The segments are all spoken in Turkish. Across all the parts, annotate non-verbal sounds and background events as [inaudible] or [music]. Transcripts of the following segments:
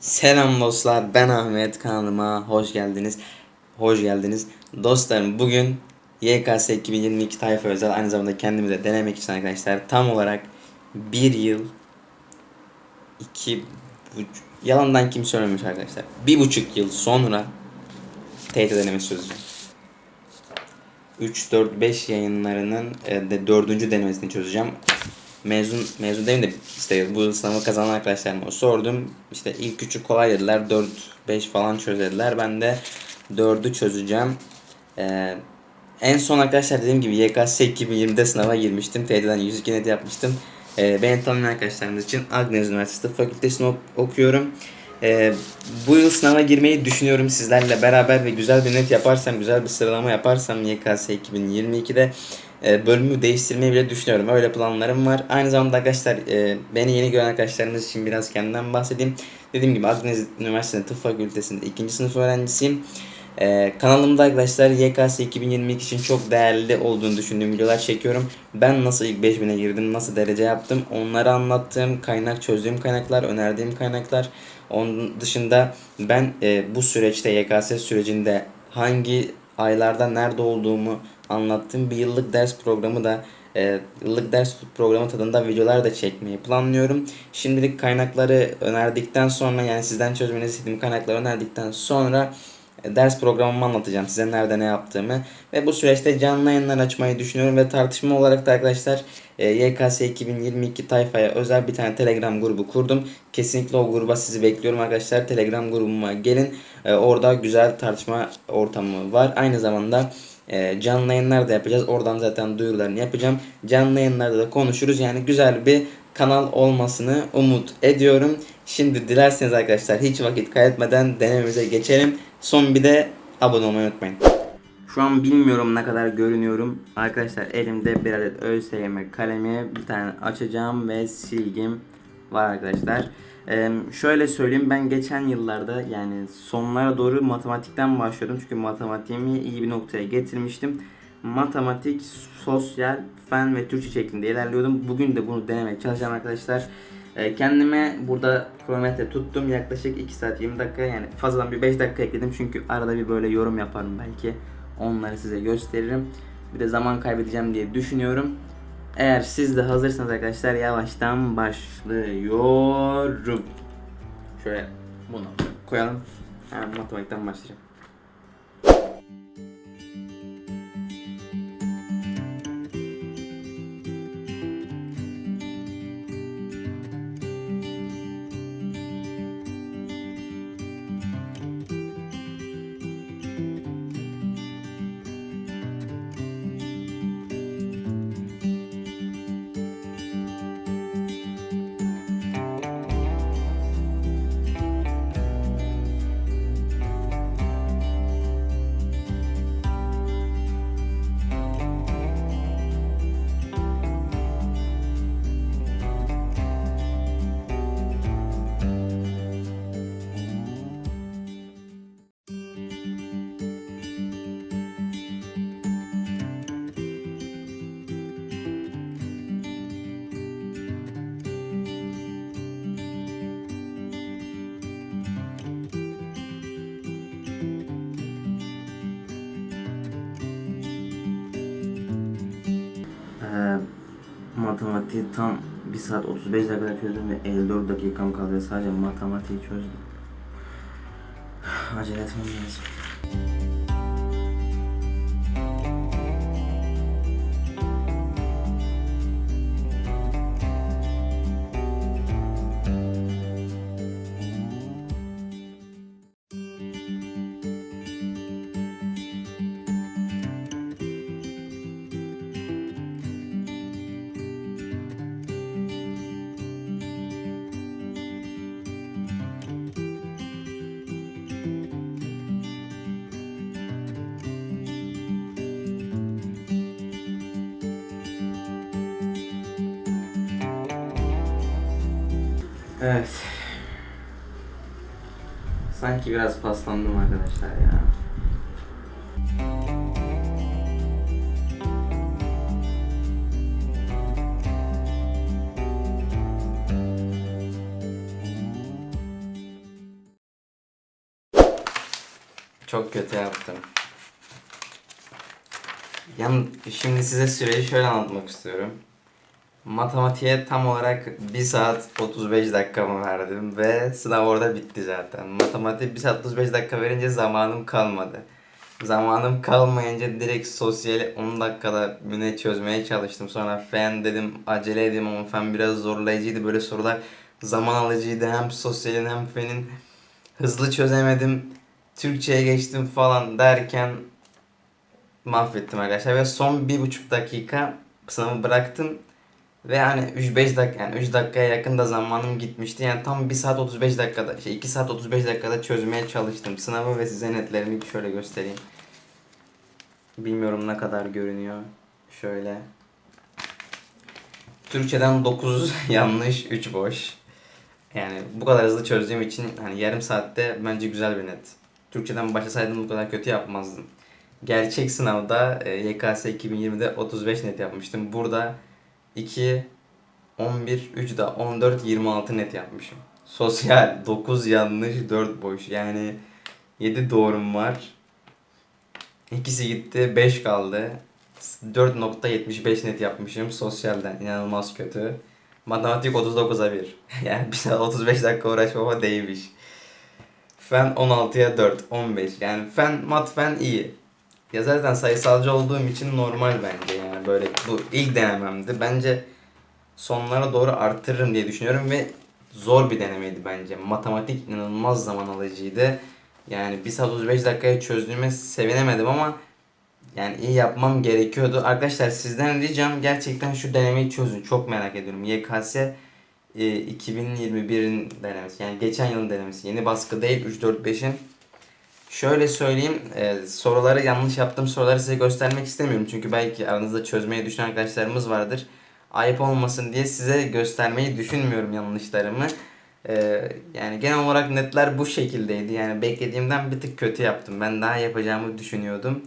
Selam dostlar ben Ahmet kanalıma hoş geldiniz. Hoş geldiniz. Dostlarım bugün YKS 2022 tayfa özel aynı zamanda kendimize denemek için arkadaşlar tam olarak bir yıl iki buçuk yalandan kim söylemiş arkadaşlar. Bir buçuk yıl sonra TYT denemesi çözeceğim. 3, 4, 5 yayınlarının e, de dördüncü denemesini çözeceğim. Mezun, mezun değil de işte bu sınavı kazanan arkadaşlarıma sordum. İşte ilk üçü kolay dediler. 4, 5 falan çözediler. Ben de 4'ü çözeceğim. Ee, en son arkadaşlar dediğim gibi YKS 2020'de sınava girmiştim. TYT'den 102 net yapmıştım. Ee, beni tanımayan arkadaşlarımız için Agnes Üniversitesi Fakültesini ok- okuyorum. Ee, bu yıl sınava girmeyi düşünüyorum sizlerle beraber ve güzel bir net yaparsam, güzel bir sıralama yaparsam YKS 2022'de e, bölümü değiştirmeyi bile düşünüyorum. Öyle planlarım var. Aynı zamanda arkadaşlar e, beni yeni gören arkadaşlarımız için biraz kendimden bahsedeyim. Dediğim gibi Akdeniz Üniversitesi Tıp Fakültesi'nde ikinci sınıf öğrencisiyim. Ee, kanalımda arkadaşlar YKS 2022 için çok değerli olduğunu düşündüğüm videolar çekiyorum. Ben nasıl ilk 5000'e girdim, nasıl derece yaptım, onları anlattığım kaynak, çözdüğüm kaynaklar, önerdiğim kaynaklar. Onun dışında ben e, bu süreçte YKS sürecinde hangi aylarda nerede olduğumu anlattığım bir yıllık ders programı da e, yıllık ders programı tadında videolar da çekmeyi planlıyorum. Şimdilik kaynakları önerdikten sonra yani sizden çözmenizi istediğim kaynakları önerdikten sonra e, ders programımı anlatacağım size nerede ne yaptığımı ve bu süreçte canlı yayınlar açmayı düşünüyorum ve tartışma olarak da arkadaşlar e, YKS 2022 tayfaya özel bir tane telegram grubu kurdum. Kesinlikle o gruba sizi bekliyorum arkadaşlar. Telegram grubuma gelin. E, orada güzel tartışma ortamı var. Aynı zamanda e, canlı yayınlar da yapacağız. Oradan zaten duyurularını yapacağım. Canlı yayınlarda da konuşuruz. Yani güzel bir kanal olmasını umut ediyorum. Şimdi dilerseniz arkadaşlar hiç vakit kaybetmeden denememize geçelim. Son bir de abone olmayı unutmayın. Şu an bilmiyorum ne kadar görünüyorum. Arkadaşlar elimde bir adet ÖSYM kalemi, bir tane açacağım ve silgim var arkadaşlar. Ee, şöyle söyleyeyim ben geçen yıllarda yani sonlara doğru matematikten başladım. Çünkü matematiğimi iyi bir noktaya getirmiştim. Matematik, sosyal, fen ve Türkçe şeklinde ilerliyordum. Bugün de bunu denemeye çalışacağım arkadaşlar. Ee, kendime burada kronometre tuttum. Yaklaşık 2 saat 20 dakika yani fazladan bir 5 dakika ekledim. Çünkü arada bir böyle yorum yaparım belki. Onları size gösteririm. Bir de zaman kaybedeceğim diye düşünüyorum. Eğer siz de hazırsanız arkadaşlar yavaştan başlıyorum. Şöyle bunu koyalım. Hemen matematikten başlayacağım. Matematiği tam 1 saat 35 dakikada çözdüm ve 54 dakikam kaldı. Sadece matematiği çözdüm. [sighs] Acele etmem lazım. Evet. Sanki biraz paslandım arkadaşlar ya. Çok kötü yaptım. Yani şimdi size süreyi şöyle anlatmak istiyorum. Matematiğe tam olarak 1 saat 35 dakikamı verdim ve sınav orada bitti zaten. Matematik 1 saat 35 dakika verince zamanım kalmadı. Zamanım kalmayınca direkt sosyali 10 dakikada müne çözmeye çalıştım. Sonra fen dedim acele edeyim ama fen biraz zorlayıcıydı. Böyle sorular zaman alıcıydı. Hem sosyalin hem fenin hızlı çözemedim. Türkçe'ye geçtim falan derken mahvettim arkadaşlar ve son bir buçuk dakika sınavı bıraktım ve hani 3-5 dakika yani 3 dakikaya yakın da zamanım gitmişti. Yani tam 1 saat 35 dakikada şey 2 saat 35 dakikada çözmeye çalıştım sınavı ve size netlerimi şöyle göstereyim. Bilmiyorum ne kadar görünüyor. Şöyle. Türkçeden 9 [laughs] yanlış, 3 boş. Yani bu kadar hızlı çözdüğüm için hani yarım saatte bence güzel bir net. Türkçeden başlasaydım bu kadar kötü yapmazdım. Gerçek sınavda YKS 2020'de 35 net yapmıştım. Burada 2, 11, 3 da 14, 26 net yapmışım. Sosyal 9 yanlış, 4 boş. Yani 7 doğrum var. İkisi gitti, 5 kaldı. 4.75 net yapmışım sosyalden. inanılmaz kötü. Matematik 39'a 1. [laughs] Yani bir saat 35 dakika uğraşmama değmiş. Fen 16'ya 4, 15. Yani fen, mat fen iyi. Ya zaten sayısalcı olduğum için normal bence yani böyle bu ilk denememdi. Bence sonlara doğru artırırım diye düşünüyorum ve zor bir denemeydi bence. Matematik inanılmaz zaman alıcıydı. Yani 1 saat 35 dakikaya çözdüğüme sevinemedim ama yani iyi yapmam gerekiyordu. Arkadaşlar sizden ricam gerçekten şu denemeyi çözün. Çok merak ediyorum. YKS e, 2021'in denemesi. Yani geçen yılın denemesi. Yeni baskı değil 3-4-5'in. Şöyle söyleyeyim. e, soruları yanlış yaptığım soruları size göstermek istemiyorum. Çünkü belki aranızda çözmeyi düşünen arkadaşlarımız vardır. Ayıp olmasın diye size göstermeyi düşünmüyorum yanlışlarımı. E, yani genel olarak netler bu şekildeydi. Yani beklediğimden bir tık kötü yaptım. Ben daha yapacağımı düşünüyordum.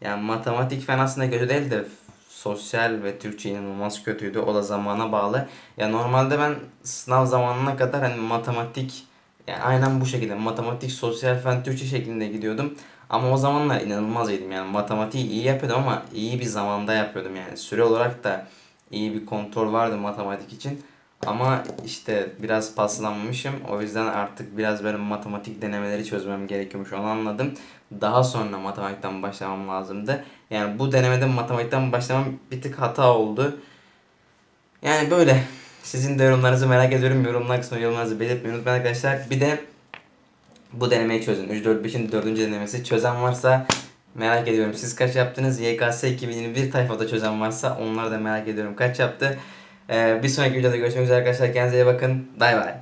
Yani matematik fen aslında kötü değil de sosyal ve Türkçe inanılmaz kötüydü. O da zamana bağlı. Ya normalde ben sınav zamanına kadar hani matematik yani aynen bu şekilde matematik, sosyal fen, Türkçe şeklinde gidiyordum. Ama o zamanlar inanılmaz iyiydim yani matematiği iyi yapıyordum ama iyi bir zamanda yapıyordum yani süre olarak da iyi bir kontrol vardı matematik için. Ama işte biraz paslanmışım. O yüzden artık biraz böyle matematik denemeleri çözmem gerekiyormuş onu anladım. Daha sonra matematikten başlamam lazımdı. Yani bu denemede matematikten başlamam bir tık hata oldu. Yani böyle. Sizin de yorumlarınızı merak ediyorum. Yorumlar kısmına yorumlarınızı belirtmeyi unutmayın arkadaşlar. Bir de bu denemeyi çözün. 3 4 5'in 4. denemesi çözen varsa merak ediyorum. Siz kaç yaptınız? YKS 2021 tayfada çözen varsa onları da merak ediyorum. Kaç yaptı? Ee, bir sonraki videoda görüşmek üzere arkadaşlar. Kendinize iyi bakın. Bay bay.